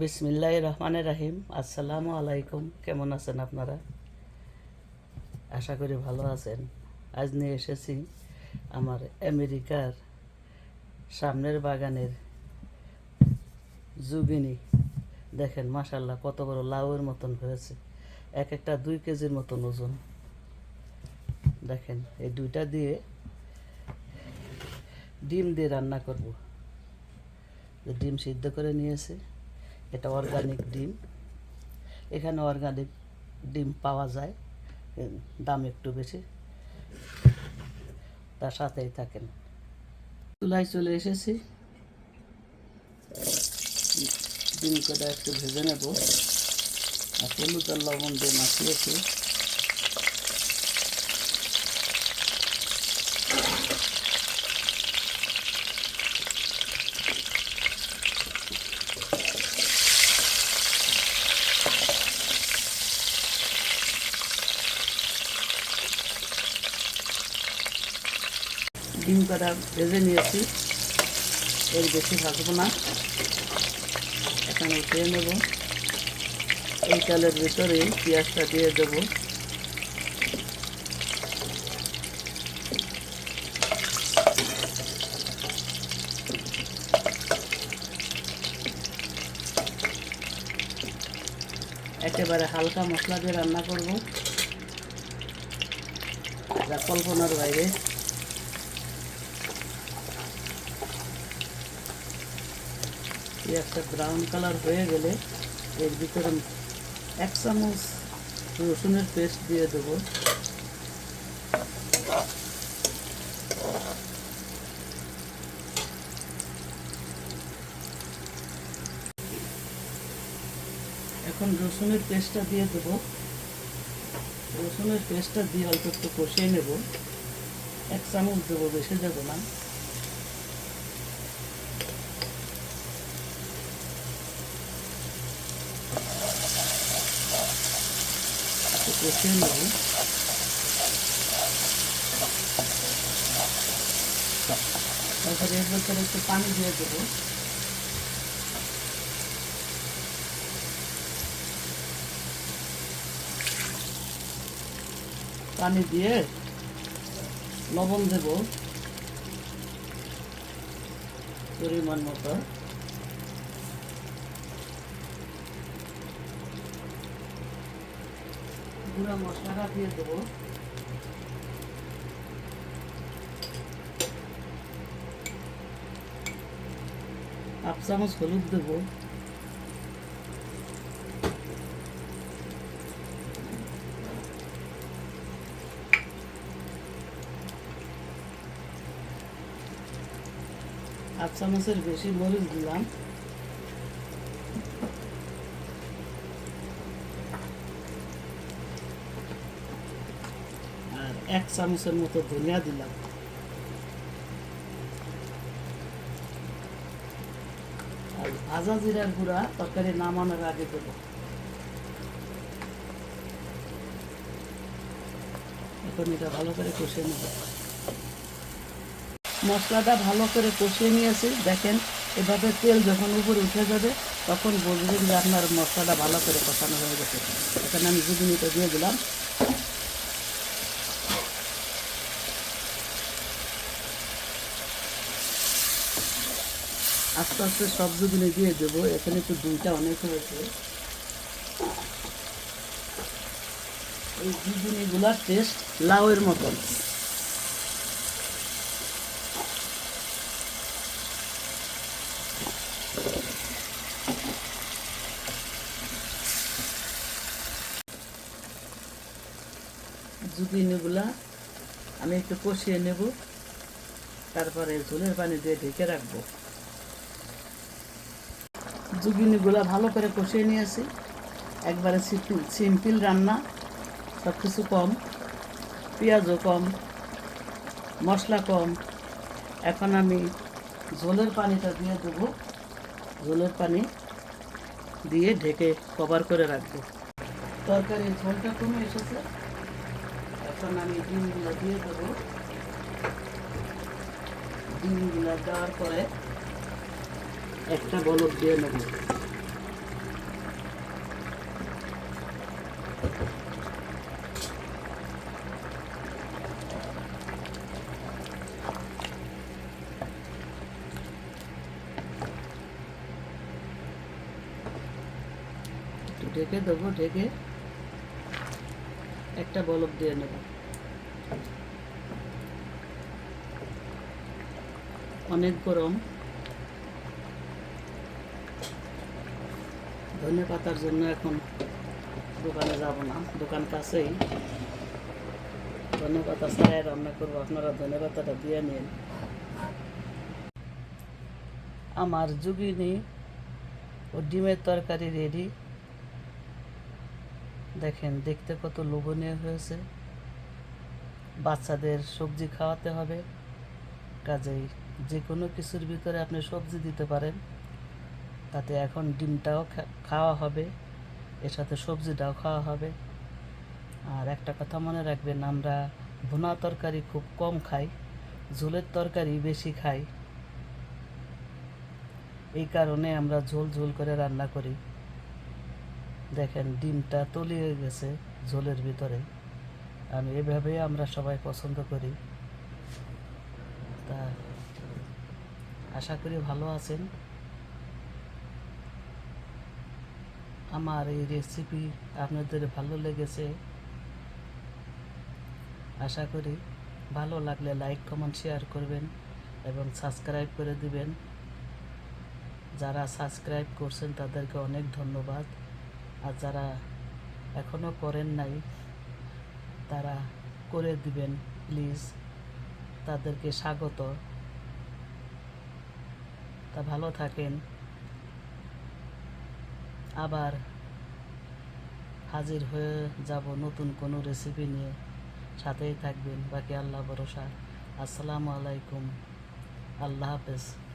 বিসমিল্লাহ রহমানের রাহিম। আসসালামু আলাইকুম। কেমন আছেন আপনারা? আশা করি ভালো আছেন। আজ নিয়ে এসেছি আমার আমেরিকার সামনের বাগানের জুবিনি। দেখেন মাসাল্লাহ কত বড় লাউয়ের মতন হয়েছে। এক একটা দুই কেজির মতন ওজন। দেখেন, এই দুইটা দিয়ে ডিম দিয়ে রান্না করব। ডিম সিদ্ধ করে নিয়েছে। এটা অর্গানিক ডিম। এখানে অর্গানিক ডিম পাওয়া যায় দাম একটু বেশি। তার সাথেই থাকেন। চুলায় চলে এসেছি। ডিম কটা একটু ভেজে নেব। আর হলুদ লবণ দিয়ে মাখিয়েছি। ডিম কটা ভেজে নিয়েছি। এর বেশি ভাজবো না। এখন উঠিয়ে নেব। এই চালের ভিতরে পেঁয়াজটা দিয়ে দেব। একেবারে হালকা মশলা দিয়ে রান্না করব। কল্পনার বাইরে। পেঁয়াজটা ব্রাউন কালার হয়ে গেলে এর ভিতরে এক চামচ রসুনের পেস্ট দিয়ে দেবো। এখন রসুনের পেস্টটা দিয়ে দেবো। রসুনের পেস্টটা দিয়ে অল্প একটু কষিয়ে নেব। এক চামচ দেবো, বেশি দেবো না। কষিয়ে নেব তারপরে এর ভেতরে একটু পানি দিয়ে দেবো পানি দিয়ে লবণ দেব পরিমাণ মতো। গুঁড়া মশলাটা দিয়ে দেবো। হাফ চামচ হলুদ দেবো। হাফ চামচের বেশি মরিচ দিলাম আর এক চামচের মতো ধনিয়া দিলাম। আর ভাজা জিরার গুঁড়া তরকারি নামানোর আগে দেবো। এখন এটা ভালো করে কষিয়ে নেব। মশলাটা ভালো করে কষিয়ে নিয়েছি। দেখেন, এভাবে তেল যখন উপরে উঠে যাবে, তখন বুঝবেন যে আপনার মশলাটা ভালো করে কষানো হয়ে গেছে। এখানে আমি জুবিনিটা দিয়ে দিলাম। আস্তে আস্তে সব জুবিনি দিয়ে দেবো এখানে একটু দুইটা অনেক হয়েছে। এই জুবিনিগুলার টেস্ট লাউয়ের মতন। জুবিনিগুলা আমি একটু কষিয়ে নেব, তারপরে ঝোলের পানি দিয়ে ঢেকে রাখব। জুবিনিগুলা ভালো করে কষিয়ে নিয়েছি। একবারে সিম্পল রান্না সব কিছু কম, পেঁয়াজও কম, মশলা কম। এখন আমি ঝোলের পানিটা দিয়ে দেবো। ঝোলের পানি দিয়ে ঢেকে কভার করে রাখব। তরকারি ঝোলটা কমে এসেছে। এখন আমি ডিমগুলো দিয়ে দেবো। ডিমগুলো দেওয়ার পরে একটা বলক দিয়ে নেব। ঢেকে দেবো ঢেকে একটা বলক দিয়ে নেব। অনেক গরম। ধনে পাতার জন্য এখন দোকানে যাব না। দোকান কাছেই। ধনে পাতা ছাড়াই রান্না করব। আপনারা ধনে পাতাটা দিয়ে নিন। আমার যুগিনী ও ডিমের তরকারি রেডি দেখেন, দেখতে কত লোভনীয় হয়েছে। বাচ্চাদের সবজি খাওয়াতে হবে। কাজেই যে কোনো কিছুর ভিতরে আপনি সবজি দিতে পারেন। তাতে এখন ডিমটাও খাওয়া হবে, এর সাথে সবজিটাও খাওয়া হবে। আর একটা কথা মনে রাখবেন, আমরা ভুনা তরকারি খুব কম খাই, ঝোলের তরকারি বেশি খাই। এই কারণে আমরা ঝোল ঝোল করে রান্না করি। দেখেন, ডিমটা তলিয়ে গেছে ঝোলের ভিতরে। আমি এভাবে আমরা সবাই পছন্দ করি। তা আশা করি ভালো আছেন। আমার এই রেসিপি আপনাদের ভালো লেগেছে, আশা করি ভালো লাগলে লাইক কমেন্ট শেয়ার করবেন এবং সাবস্ক্রাইব করে দিবেন। যারা সাবস্ক্রাইব করছেন তাদেরকে অনেক ধন্যবাদ। আর যারা এখনও করেন নাই, তারা করে দিবেন প্লিজ তাদেরকে স্বাগত। তা ভালো থাকেন। আবার হাজির হয়ে যাব নতুন কোনো রেসিপি নিয়ে। সাথেই থাকবেন। বাকি আল্লাহ ভরসা। আসসালামু আলাইকুম। আল্লাহ হাফেজ।